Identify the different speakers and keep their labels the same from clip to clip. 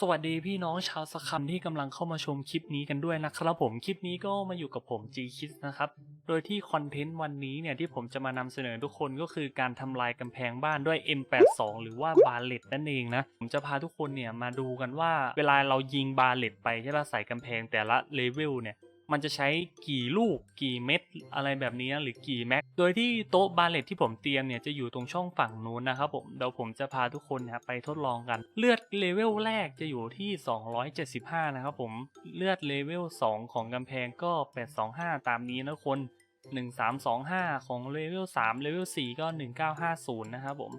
Speaker 1: สวัสดีพี่น้องชาวสคัมที่กำลังเข้ามาชมคลิปนี้กันด้วยนะครับผมคลิปนี้ก็มาอยู่กับผมจีคิดนะครับ โดยที่คอนเทนต์วันนี้เนี่ยที่ผมจะมานำเสนอทุกคนก็คือการทำลายกำแพงบ้านด้วย M82 หรือว่าบาเลตนั่นเองนะ ผมจะพาทุกคนเนี่ยมาดูกันว่าเวลาเรายิงบาเลตไปใช่ป่ะใส่กำแพงแต่ละเลเวลเนี่ย มันจะใช้กี่ลูกกี่เม็ดอะไรแบบนี้หรือกี่แม็ก โดยที่โต๊ะบาเลตที่ผมเตรียมเนี่ยจะอยู่ตรงช่องฝั่งนู้นนะครับผม เดี๋ยวผมจะพาทุกคนนี่ยไปทดลองกัน เลือดเลเวลแรกจะอยู่ที่ 275 นะครับผม เลือดเลเวล 2 ของกำแพงก็ 825 ตามนี้นะคน 1325 ของเลเวล 3 เลเวล 4 ก็ 1950 นะครับผม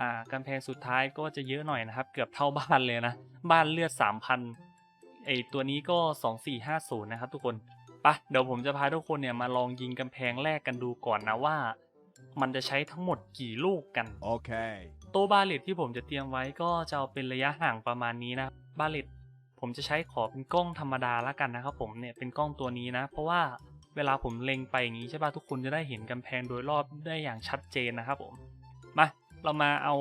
Speaker 1: อ่ากำแพงสุดท้ายก็จะเยอะหน่อยนะครับ เกือบเท่าบ้านเลยนะ บ้านเลือด 3,000 ไอตัวนี้ก็ 2450 นะครับทุกคนปะเดี๋ยวผมจะพาทุกคนเนี่ยมาลองยิงกำแพงแรกกันดูก่อนนะว่า มันจะใช้ทั้งหมดกี่ลูกกัน
Speaker 2: Okay.
Speaker 1: โตัวบาเลตที่ผมจะเตรียมไว้ก็จะเอาเป็นระยะห่างประมาณนี้นะบาเลตผมจะใช้ขอเป็นกล้องธรรมดาละกันนะครับผมเนี่ยเป็นกล้องตัวนี้นะ เพราะว่าเวลาผมเล็งไปอย่างนี้ใช่ป่ะทุกคนจะได้เห็นกำแพงโดยรอบได้อย่างชัดเจนนะครับผมมาเรามาเอา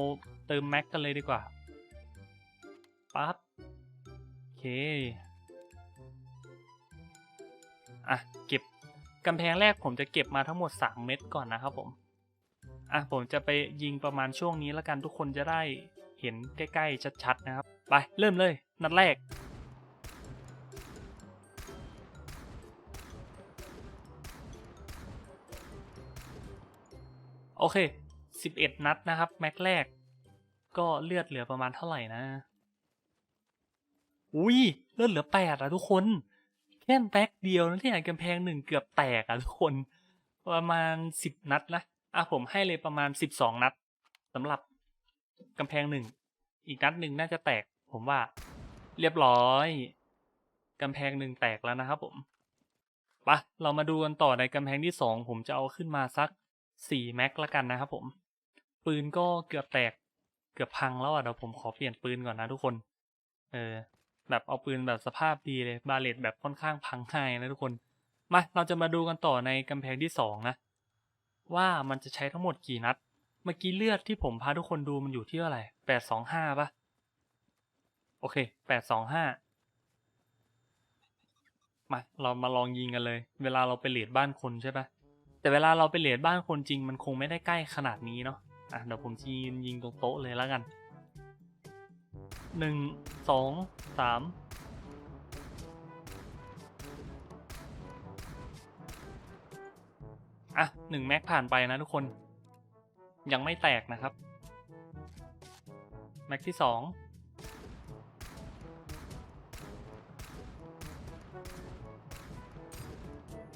Speaker 1: เติมแม็กกันเลยดีกว่าปั๊บโอ เคอะเก็บกำแพงแรกผมจะเก็บมาทั้งหมด 3 เม็ดก่อนนะครับผมอะผมจะไปยิงประมาณช่วงนี้แล้วกันทุกคนจะได้เห็นใกล้ๆชัดๆนะครับ ไปเริ่มเลย นัดแรก โอเค 11 นัดนะครับ แม็กแรก ก็เลือดเหลือประมาณเท่าไหร่นะ อุ้ยเลือดเหลือแปดอะทุกคน แค่แม็กเดียวนะที่อ่านกำแพงหนึ่งเกือบแตกอะทุกคน ประมาณสิบนัดนะอะผมให้เลยประมาณสิบสองนัดสำหรับกำแพงหนึ่งอีกนัดหนึ่งน่าจะแตก ผมว่า เรียบร้อยกำแพงหนึ่งแตกแล้วนะครับผมไปะเรามาดูกันต่อในกำแพงที่สองผมจะเอาขึ้นมาสักสี่แม็กละกันนะครับผม ปืนก็เกือบแตกเกือบพังแล้วอะเดี๋ยวผมขอเปลี่ยนปืนก่อนนะทุกคน เออ แบบเอาปืนแบบสภาพดีเลยบาเลตแบบค่อนข้างพังง่ายนะทุกคน มาเราจะมาดูกันต่อในกำแพงที่สองนะ ว่ามันจะใช้ทั้งหมดกี่นัด เมื่อกี้เลือดที่ผมพาทุกคนดูมันอยู่ที่เท่าไหร่แปดสองห้าปะโอเคแปดสองห้ามาเรามาลองยิงกันเลย เวลาเราไปเลดบ้านคนใช่ปะแต่เวลาเราไปเลดบ้านคนจริงมันคงไม่ได้ใกล้ขนาดนี้เนาะอะเดี๋ยวผมจะยิงยิงตรงโต๊ะเลยแล้วกัน หนึ่งสองสามอะหนึ่งแม็กผ่านไปนะทุกคน ยังไม่แตกนะครับ แม็กที่สอง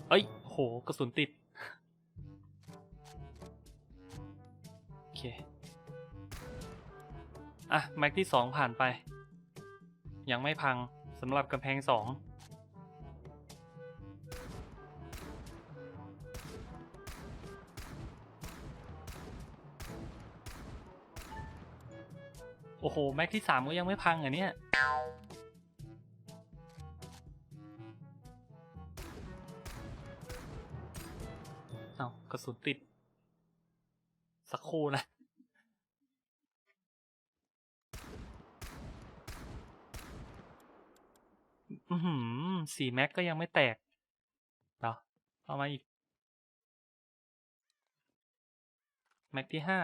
Speaker 1: เอ้ย โห กระสุนติด โอเค อะ แม็กที่สองผ่านไป ยังไม่พังสำหรับกำแพงสองโอ้โห แม็กที่สามก็ยังไม่พังอะเนี่ยเอากระสุนติด สักครู่นะ อือหือสี่แม็กก็ยังไม่แตกเดี๋ยวเอามาอีก แม็กที่ห้า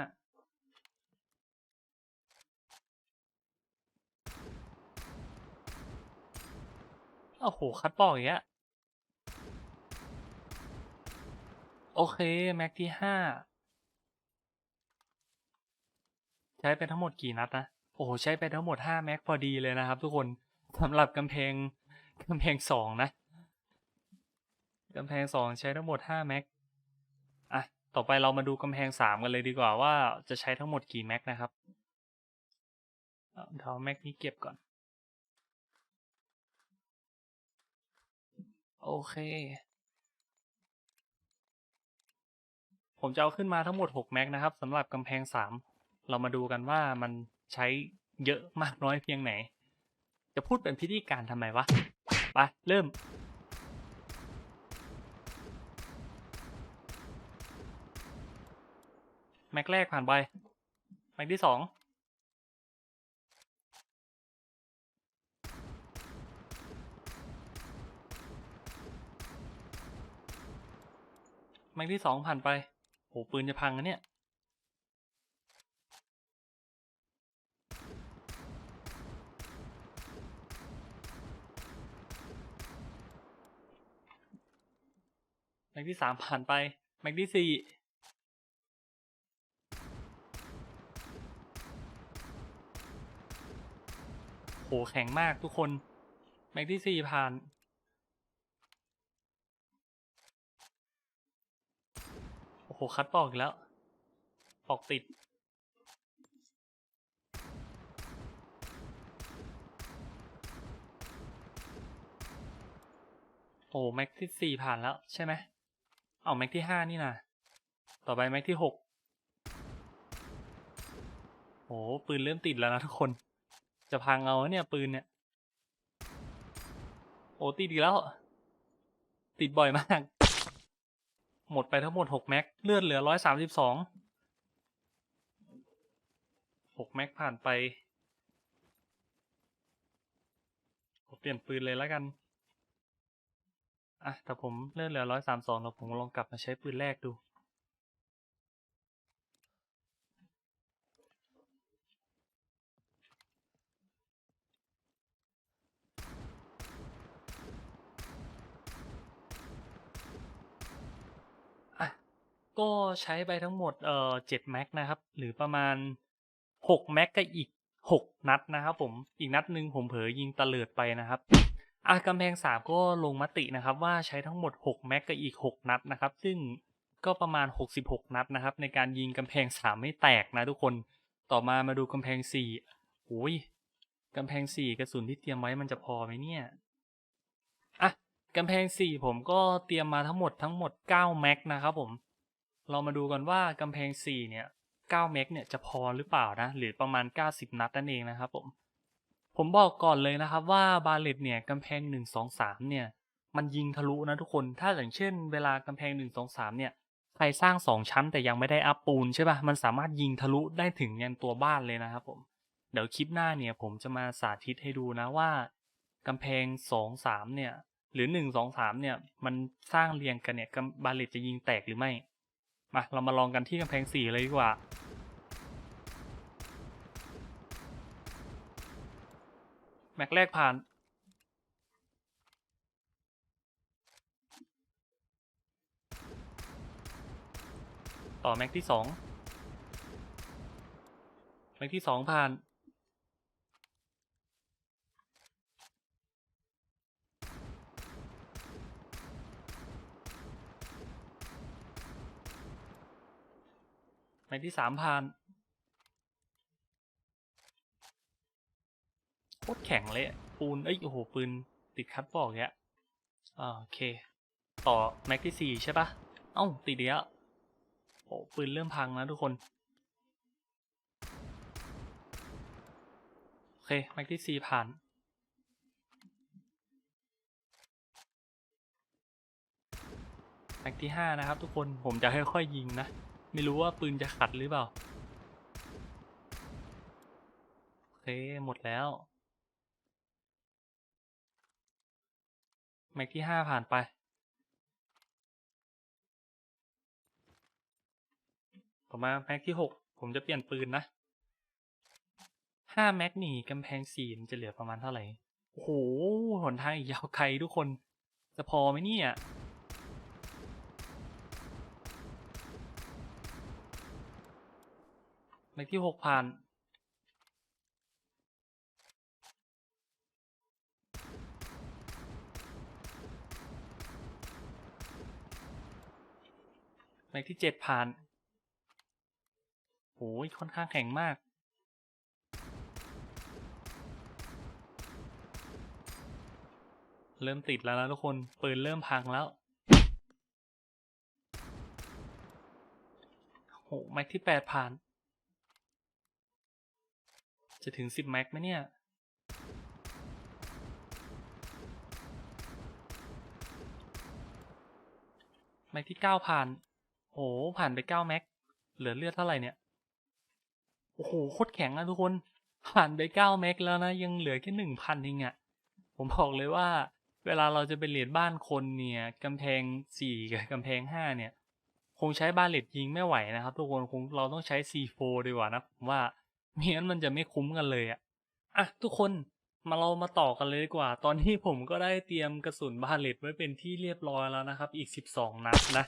Speaker 1: โอ้โห คัดปอกอย่างเงี้ย โอเค แม็กที่ห้า ใช้ไปทั้งหมดกี่นัดนะ โอ้โห ใช้ไปทั้งหมดห้าแม็กพอดีเลยนะครับทุกคนสำหรับกำแพง กำแพงสองนะกำแพงสองใช้ทั้งหมดห้าแม็กอะ ต่อไปเรามาดูกำแพงสามกันเลยดีกว่าว่าจะใช้ทั้งหมดกี่แม็กนะครับเอาเดี๋ยวแม็กนี้เก็บก่อน โอเค ผมจะเอาขึ้นมาทั้งหมด6แม็กนะครับสำหรับกำแพง3เรามาดูกันว่ามันใช้เยอะมากน้อยเพียงไหน จะพูดเป็นพิธีการทำไมวะ ไป เริ่ม แม็กแรกผ่านไป แม็กที่สองแม็กที่สองผ่านไป โหปืนจะพังนะเนี่ย กที่สามผ่านไปแม็กที่สี่โหแข็งมากทุกคน แม็กที่สี่ผ่าน โอ้โห คัดปอกอีกแล้ว ปอกติด โอ้แม็กที่สี่ผ่านแล้วใช่ไหม เอาแม็กที่ห้านี่นะต่อไปแม็กที่หกโอ้ปืนเริ่มติดแล้วนะทุกคน จะพังเอาเนี่ยปืนเนี่ย โอ้ติดอีกแล้ว ติดบ่อยมาก หมดไปทั้งหมดหกแม็ก เลือดเหลือร้อยสามสิบสองหกแม็กผ่านไป ผมเปลี่ยนปืนเลยแล้วกัน อะแต่ผมเลื่อนเหลือร้อยสามสองแล้วผมลองกลับมาใช้ปืนแรกดู อะ ก็ใช้ไปทั้งหมดเอ่อเจ็ดแม็กนะครับ หรือประมาณหกแม็กกับอีกหกนัดนะครับผม อีกนัดหนึ่งผมเผลอยิงตะเลิดไปนะครับ อะกำแพงสามก็ลงมตินะครับว่าใช้ทั้งหมด 6 แม็กกับอีก 6 นัดนะครับ ซึ่งก็ประมาณ 66 นัดนะครับ ในการยิงกำแพงสามไม่แตกนะทุกคนต่อมามาดูกำแพงสี่โอ้ยกำแพงสี่กระสุนที่เตรียมไว้มันจะพอไหมเนี่ยอะกำแพงสี่ผมก็เตรียมมาทั้งหมดทั้งหมด 9 แม็กนะครับผม เรามาดูกันว่ากำแพงสี่เนี่ย 9 แม็กเนี่ยจะพอหรือเปล่านะ หรือประมาณ 90 นัดนั่นเองนะครับผม ผมบอกก่อนเลยนะครับว่าบาเลตเนี่ยกำแพงหนึ่งสองสามเนี่ย มันยิงทะลุนะทุกคน ถ้าอย่างเช่น เวลากำแพงหนึ่งสองสามเนี่ย ใครสร้างสองชั้นแต่ยังไม่ได้อัพปูนใช่ปะ่ะ มันสามารถยิงทะลุได้ถึงยันตัวบ้านเลยนะครับผม เดี๋ยวคลิปหน้าเนี่ยผมจะมาสาธิตให้ดูนะว่ากำแพงสองสามเนี่ย หรือหนึ่งสองสามเนี่ย มันสร้างเรียงกันเนี่ยบาเลตจะยิงแตกหรือไม่ มาเรามาลองกันที่กำแพงสี่เลยดีกว่า ม็กแรกผ่าน ต่อแม็กที่สองแม็กที่สองผ่าน แม็กที่สามผ่าน โคตรแข็งเลยปูนเอ้ยโอ้โหปืนติดคัดบอกเนี้ยอ่าโอเค ต่อแม็กที่สี่ใช่ปะเอ้าติดเดียวโอ้ปืนเริ่มพังนะทุกคนโอเคแม็กที่สี่ผ่านแม็กที่ห้านะครับทุกคนผมจะค่อยๆยิงนะ ไม่รู้ว่าปืนจะขัดหรือเปล่าโอเคหมดแล้ว แม็กที่ห้าผ่านไป ต่อมาแม็กที่หกผมจะเปลี่ยนปืนนะห้าแม็กนี่กำแพงสี่มันจะเหลือประมาณเท่าไหร่ โอ้โหหนทางอีกยาวไกลทุกคน จะพอไหมเนี่ยแม็กที่หกผ่าน แม็กที่เจ็ดผ่านโอ้ยค่อนข้างแข็งมาก เริ่มติดแล้วนะทุกคน ปืนเริ่มพังแล้วโหแม็กที่แปดผ่าน จะถึงสิบแม็กไหมเนี่ยแม็กที่เก้าผ่าน โหผ่านไปเก้าแม็ก เหลือเลือดเท่าไหร่เนี่ย โอ้โหโคตรแข็งอะทุกคน ผ่านไปเก้าแม็กแล้วนะ ยังเหลือแค่หนึ่งพันเองอะผมบอกเลยว่า เวลาเราจะไปเลียดบ้านคนเนี่ยกำแพงสี่กับกำแพงห้าเนี่ย คงใช้บาเลตยิงไม่ไหวนะครับทุกคนคงเราต้องใช้ C4 ดีกว่านะผมว่าไม่งั้นมันจะไม่คุ้มกันเลยอะอะทุกคนมาเรามาต่อกันเลยดีกว่า ตอนนี้ผมก็ได้เตรียมกระสุนบาเลตไว้เป็นที่เรียบร้อยแล้วนะครับ อีก 12 นัดนะ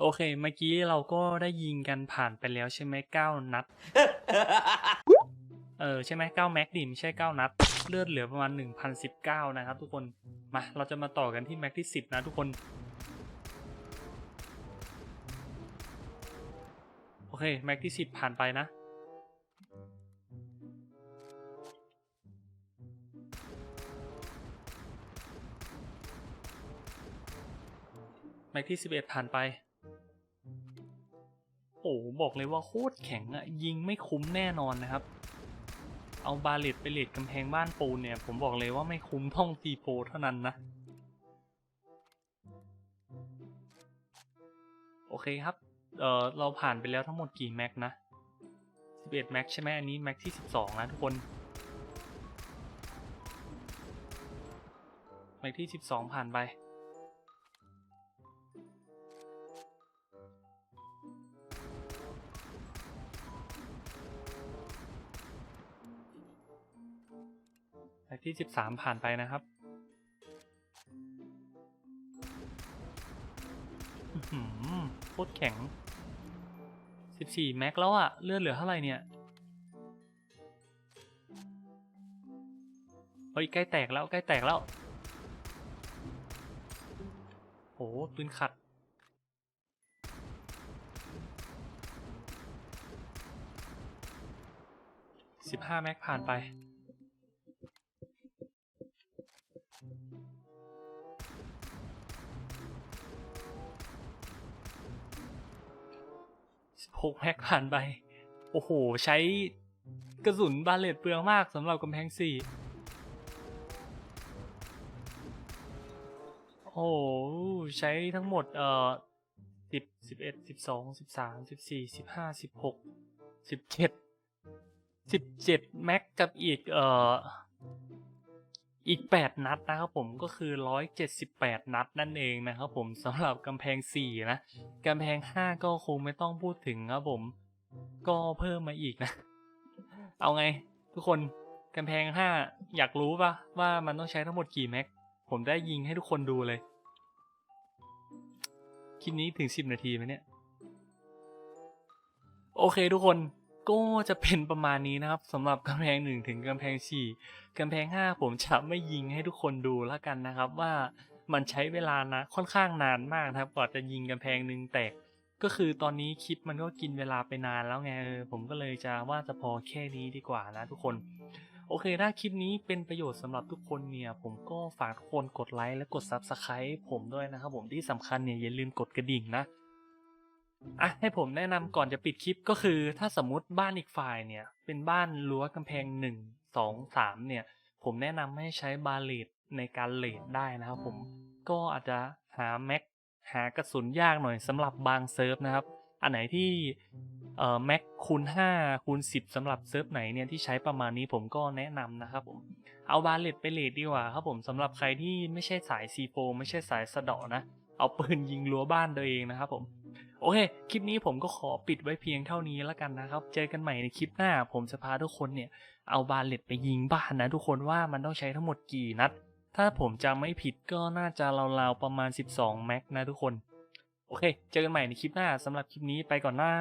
Speaker 1: โอเค เมื่อกี้เราก็ได้ยิงกันผ่านไปแล้วใช่ไหมเก้านัด เออใช่ไหมเก้าแม็กดิมใช่เก้านัด เลือดเหลือประมาณหนึ่งพันสิบเก้านะครับทุกคน มา เราจะมาต่อกันที่แม็กที่สิบนะทุกคน โอเค แม็กที่สิบผ่านไปนะแม็กที่สิบเอ็ดผ่านไป โอ้โหบอกเลยว่าโคตรแข็งอะยิงไม่คุ้มแน่นอนนะครับ เอาบาเลตไปเลดกำแพงบ้านปูนเนี่ย ผมบอกเลยว่าไม่คุ้มท่องทีโปเท่านั้นนะ โอเคครับ เออเราผ่านไปแล้วทั้งหมดกี่แม็กนะ 11 แม็กใช่ไหมอันนี้แม็กที่ 12 นะทุกคน แม็กที่ 12 ผ่านไป ที่ 13 ผ่านไปนะครับโคตรแข็ง 14 แม็กแล้วอะเลือดเหลือเท่าไหร่เนี่ย เฮ้ย ใกล้แตกแล้วใกล้แตกแล้ว โหปืนขัด15 แม็กผ่านไป 16แม็กผ่านไป โอ้โห ใช้กระสุนบาเลตเปลืองมากสำหรับกำแพงสี่โอ้โหใช้ทั้งหมดเอ่อสิบสิบเอ็ดสิบสองสิบสามสิบสี่สิบห้าสิบหกสิบเจ็ดสิบเจ็ดแม็กกับอีกเอ่อ อีกแปดนัดนะครับผมก็คือร้อยเจ็ดสิบแปดนัดนั่นเองนะครับผมสำหรับกำแพงสี่นะกำแพงห้าก็คงไม่ต้องพูดถึงครับผม ก็เพิ่มมาอีกนะ เอาไงทุกคนกำแพงห้าอยากรู้ปะว่ามันต้องใช้ทั้งหมดกี่แม็ก ผมได้ยิงให้ทุกคนดูเลย คลิปนี้ถึงสิบนาทีไหมเนี่ย โอเคทุกคน ก็จะเป็นประมาณนี้นะครับสำหรับกำแพงหนึ่งถึงกำแพงสี่กำแพงห้าผมจะไม่ยิงให้ทุกคนดูแล้วกันนะครับ ว่ามันใช้เวลานะค่อนข้างนานมากนะครับกว่าจะยิงกำแพงหนึ่งแตกก็คือตอนนี้คลิปมันก็กินเวลาไปนานแล้วไงออผมก็เลยจะว่าจะพอแค่นี้ดีกว่านะทุกคน โอเคถ้าคลิปนี้เป็นประโยชน์สำหรับทุกคนเนี่ย ผมก็ฝากทุกคนกดไลค์และกด Subscribe ผมด้วยนะครับผมที่สำคัญเนี่ยอย่าลืมกดกระดิ่งนะ อะให้ผมแนะนำก่อนจะปิดคลิปก็คือ ถ้าสมมติบ้านอีกฝ่ายเนี่ย เป็นบ้านรั้วกำแพงหนึ่งสองสามเนี่ย ผมแนะนำให้ใช้บาเลตในการเลดได้นะครับผมก็อาจจะหาแม็กหากระสุนยากหน่อยสำหรับบางเซิร์ฟนะครับ อันไหนที่เอ่อแม็กคูณ5คูณ10สำหรับเซิร์ฟไหนเนี่ยที่ใช้ประมาณนี้ผมก็แนะนำนะครับผมเอาบาเลตไปเลดดีกว่าครับผมสำหรับใครที่ไม่ใช่สาย C4 ไม่ใช่สายสะเดาะนะเอาปืนยิงรั้วบ้านตัวเองนะครับผม โอเค คลิปนี้ผมก็ขอปิดไว้เพียงเท่านี้แล้วกันนะครับ เจอกันใหม่ในคลิปหน้า ผมจะพาทุกคนเนี่ย เอาบาเลตไปยิงบ้านนะทุกคนว่ามันต้องใช้ทั้งหมดกี่นัด ถ้าผมจำไม่ผิดก็น่าจะราวๆประมาณ 12 แม็กนะทุกคน โอเค เจอกันใหม่ในคลิปหน้าสำหรับคลิปนี้ไปก่อนหน้า